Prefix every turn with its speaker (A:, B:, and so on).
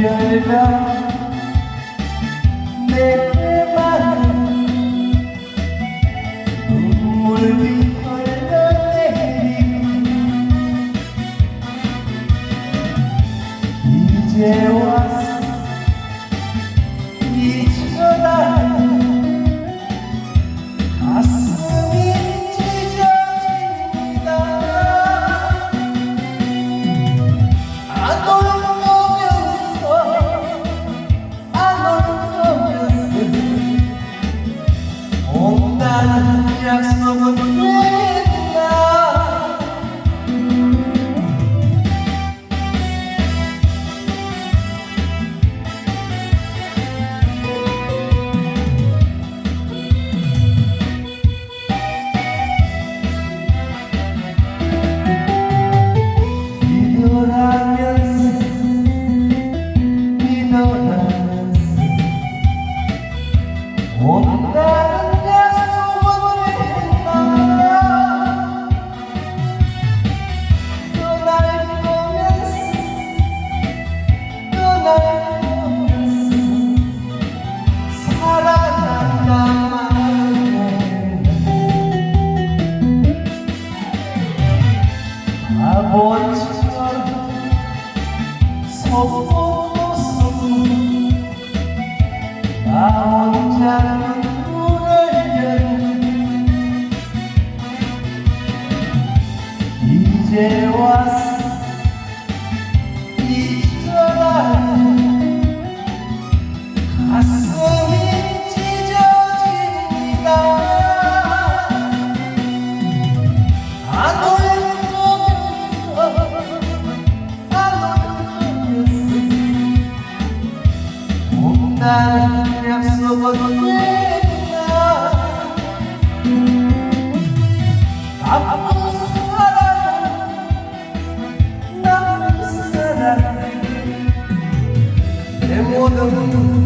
A: 별명 내 마음 눈물이 흘러내리고 이제 왔어 이제 Jack's 어찌나 서먹었어 나 혼자 눈을 이제 왔어 잊어라 갔어 난 약속은 내가 아픈 사랑 남은 사랑 내 모든